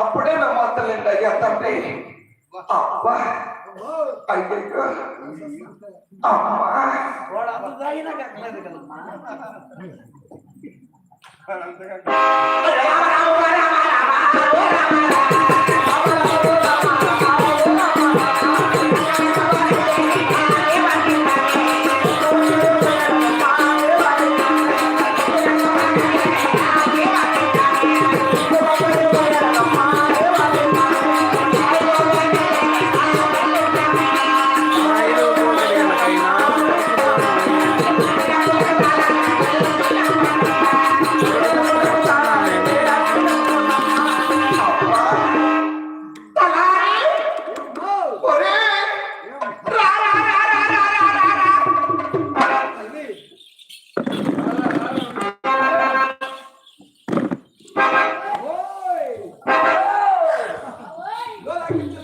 ಅಪ್ಪಡೇನ ಮಾತಲ್ಲಿಂದ ತಂದೆ ಅಪ್ಪ ಅಯ್ಯೋ ಅಮ್ಮ ರಾಮ ರಾಮ ರಾಮ ರಾಮ ರಾಮ Kuminga.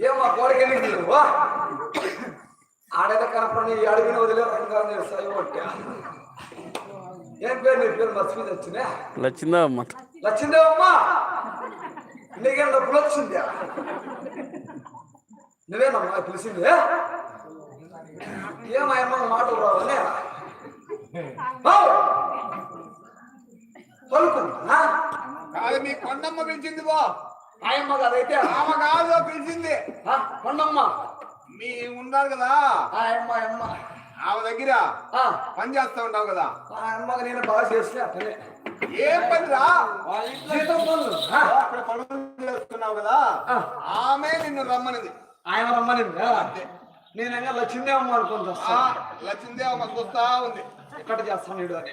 ఏమా కోరిక వా! ఆడేద కనపడి అడిగిన వదిలే సైవట్టా ఏం పేరు నీ పేరు? మర్చిపోయి వచ్చినా లచ్చిందా అమ్మ? లచ్చిందేవమ్మా నీకేం డబ్బులు వచ్చిందా నువ్వేనమ్మా పిలిచింది ఏమాయమ్మ మాటలు రావనే పలుకున్నా? కాదు మీ కొండమ్మ పిలిచింది బా. ఆయమ్మ కదైతే ఆమె కాదు పిలిచింది. కొండమ్మ. మీ ఉన్నారు కదా? ఆయమ్మ అమ్మ ఆమె దగ్గర ఆ, పని చేస్తా ఉంటావు కదా? అమ్మకి నేను బాగా చేస్తే అట్లనే. ఏం పనిరా? జీతం పనులు. ఆ, అక్కడ పనులు చేస్తున్నావు కదా. ఆమె నిన్ను రమ్మనిది. ఆయన రమ్మనింది నేను ఇంకా లక్ష్మీదేవమ్మ అనుకుంటా ఆమె చూస్తా ఉంది. ఎక్కడ చేస్తాను వీడు అని.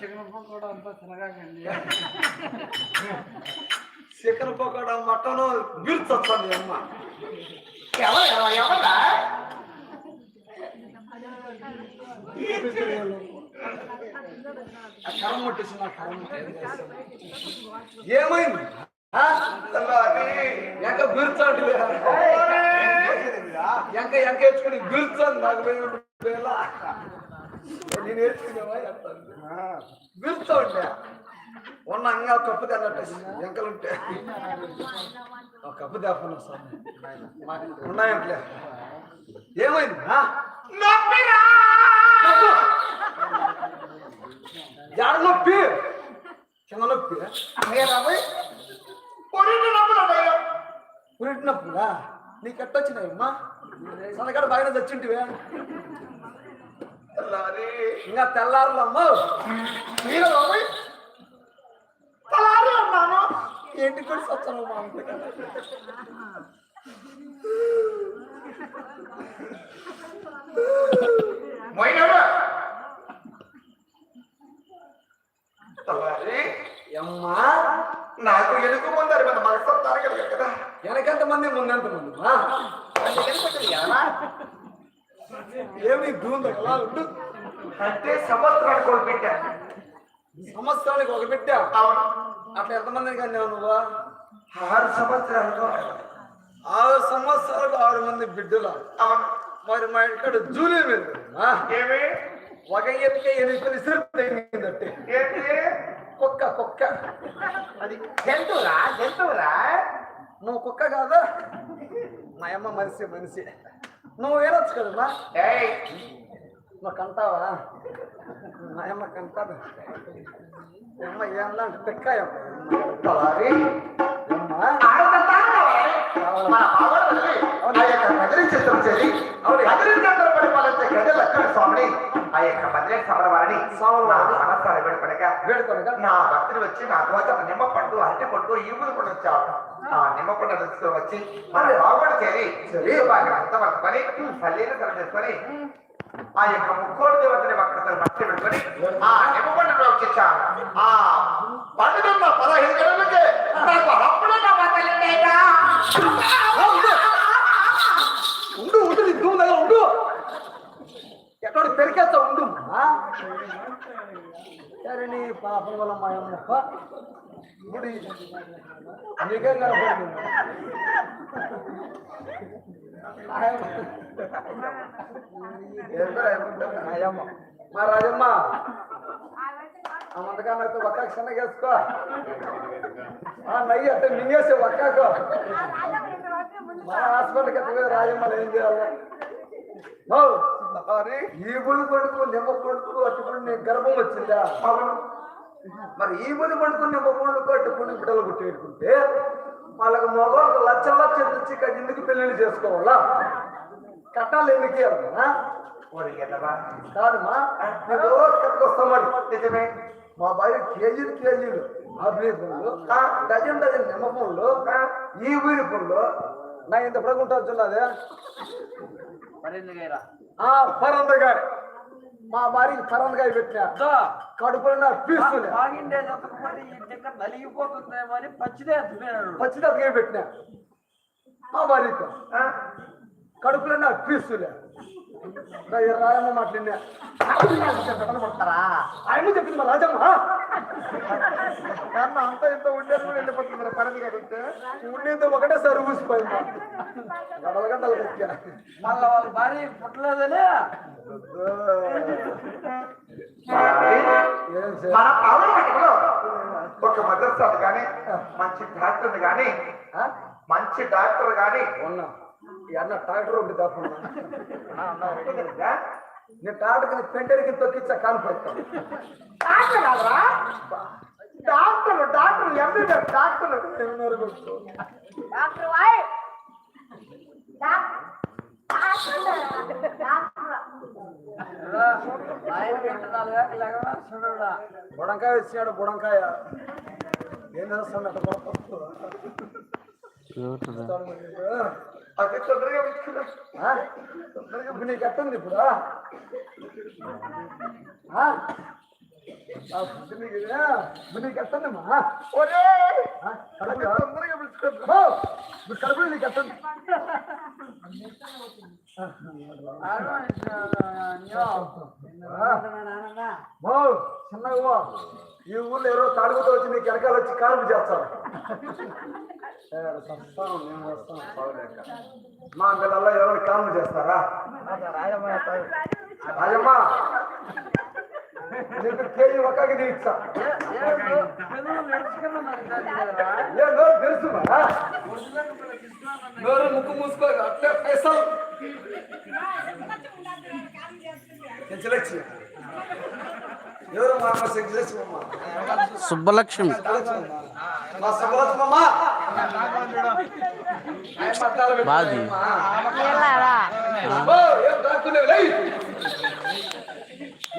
చికెన్ కూడా అంతా తినగాకండి. చికెన్ పకోడా మటన్ బిర్చొచ్చండి అమ్మ. ఎవరా ఏమైంది? ఎంక బిర్చాడు ఎంక ఎంకేసుకుని బిర్చాను నాకు నేను వేసుకునేవా పిలుస్తూ ఉంటే ఉన్న అంగా కప్పు తెల్లట్టే ఒక కప్పు తేపను ఉన్నాయంట్లే. ఏమైంది? ఎడ నొప్పి. కింద నొప్పి. ఉరిటినప్పుడా నీకెట్టొచ్చినాయమ్మా సనకాడ బాగానే తెచ్చింటివే ఇంకా తెల్లారులమ్మా మీరు రాబోయ్ తెల్లారు అన్నాను ఏంటి కూడా సత్సనం మా అమ్మా నాకు ఎదుగు ముందరి మన మనసు తారగలిగా కదా వెనకెంత మంది ముందెంత మంది ఆ? ఏమి దూరం ఎలా ఉండు. అంటే సంవత్సరాలు కోల్పెట్టా సంవత్సరానికి ఒక పెట్టా? అవును. అట్లా ఎంతమందిని కానీ నువ్వు? ఆరు సంవత్సరాలు ఆరు. సంవత్సరాలకు ఆరు మంది బిడ్డలు. అవును. మరి మా ఇక్కడ జూలీ మీద. ఒక ఎత్తుకే ఎనిమిది తగ్గిందంటే కుక్క కుక్క. అది జంతువురా జంతువురా? నువ్వు కుక్క కాదా? మా అమ్మ మనిషి మనిషి. నువ్వు ఏడొచ్చు కదమ్మా? ఏయ్. నువ్వు కంటావా? మా అమ్మ ఆ యొక్క కదిరి చిత్రం చేసి అవును. కదిరించంద్ర పరిపాలించే గజ లక్ష్మణ స్వామిని ఆ యొక్క మధ్య సమరవారిని సమరవారిని. మనసారి వేడుకొనగా వేడుకొనగా నా భక్తులు వచ్చి నా కోసం నిమ్మ పండు అరటి పండు ఈవులు కూడా వచ్చావు ఆ నిమ్మ పండు తీసుకొని వచ్చి మన బాగుడు చేరి బాగా అంతవర్తపని తల్లిని తల చేసుకొని ఆ యొక్క ముక్కోడు దేవతని భక్తులు మట్టి పెట్టుకొని ఆ నిమ్మ పండుగ వచ్చేసాను ఆ పండుగ పదహైదు గంటలకే నాకు అప్పుడు నా బతలేదా ఉండు ఉండు నీ దూము దగ్గర ఉండు ఎక్కడ పెరికేస్తా ఉండు. సరే నీ పాపం వల్ల మా అమ్మప్ప గుడి నీకేం కనపడుతుంది? అయ్యమ్మ. మా రాజమ్మ. అయితే ఒక్క క్షణ వేసుకో. ఆ నయ్యి అంటే మింగేసే ఒక్కకు మన హాస్పిటల్కి రాజమ్మ ఏం చేయాలి? ఓ, మరి ఈ బుడి కొడుకు నిమ్మ కొడుకు అట్టుకుని నీకు గర్భం వచ్చిందా? మరి ఈ బుడి కొడుకు నిమ్మ కొడుకు అట్టుకుని బిడ్డలు పుట్టేసుకుంటే వాళ్ళకి మగవాళ్ళకి లక్షల లక్షలు ఇచ్చి ఇంటికి పెళ్ళిళ్ళు చేసుకోవాలా? కట్టాలు ఎందుకు కాదమ్మా నేను రోజు కట్టుకొస్తామని నిజమే. మా భార్య కేజీలు కేజీలు. అభివృద్ధులు డజన్ డజన్ నిమ్మ పనులు ఈ ఊరి పనులు నా ఇంత పడుకుంటా చూడదే ఆ పరందగాయ మా భార్యకి పరందగాయ పెట్టినా. కడుపులో పీస్తుంది బాగిండే చదువుకొని ఈ టిక్క నలిగిపోతుందేమో అని పచ్చిదే పచ్చిదతగా పెట్టినా. మా భార్యకు కడుపులో పీస్తులే రాయమ్మ మాట్లాడినా? పడతారా ఆయన చెప్పింది మా రాజమ్మ. కన్న అంత ఇంత ఉండేది కూడా వెళ్ళిపోతుంది పరది కడితే ఉండేది ఒకటే సరువు ఊసిపోయింది. గడల గంటలు పెట్టా మళ్ళా వాళ్ళ భార్య పుట్టలేదని? మన పావుల ఒక మదర్సాలు గాని మంచి డాక్టర్ ఆ? మంచి డాక్టర్ గాని ఉన్నా. అన్న ట్రాక్టర్ తప్పున్నా ఉంటుందా? నేను ట్రాక్టర్కి పెంటరికి తొక్కిచ్చా కానిపోతాను డాక్టర్ కాదురా. Doctor doctor MBBS doctor doctor? వాయ్ బుడంకాయ వచ్చాడు బుడంకాయ. ఏం చేస్తాను కొడుకు? అది తొందరగా ఇప్పుడు నీకు ఎట్టుంది ఇప్పుడు? నీకు ఒరే? తొందరగా కడుపులో చిన్నగా. ఈ ఊర్లో ఎవరో తాడుగుతూ వచ్చి నీకు వెనకాల వచ్చి కారం చేస్తారు. ఏ, వస్తాను, నేను వస్తాను, బాగోలేక. మా పిల్లల్లో ఎవరు కారం చేస్తారా? రాజమ్మ. నీకు కేజీ ఒక్కకి నోరు తెలుసు నోరు ముక్కు మూసుకో అట్లే పైసలు. సుబ్బలక్ష్మి. మా సుబ్బలక్ష్మమ్మ బాది. ఏం దాక్కునేవు లే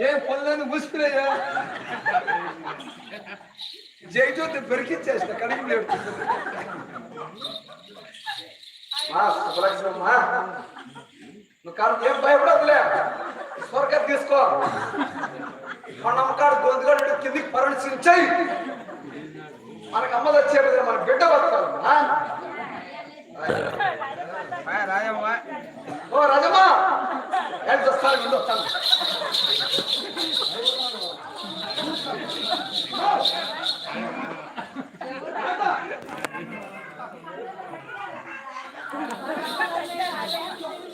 ఏం పనులను మూసుకునేయా జైజ్యోతి పెరికిచ్చేసిన కడిగి లేవు మా సుబ్బలక్ష్మమ్మ నువ్వు కాదు ఏం భయపడదులే స్వర్గ తీసుకో మనమ్మకాడు గొంతుగాడు కిందికి పరణించాయి మనకు అమ్మ వచ్చే మన బిడ్డ వస్తారు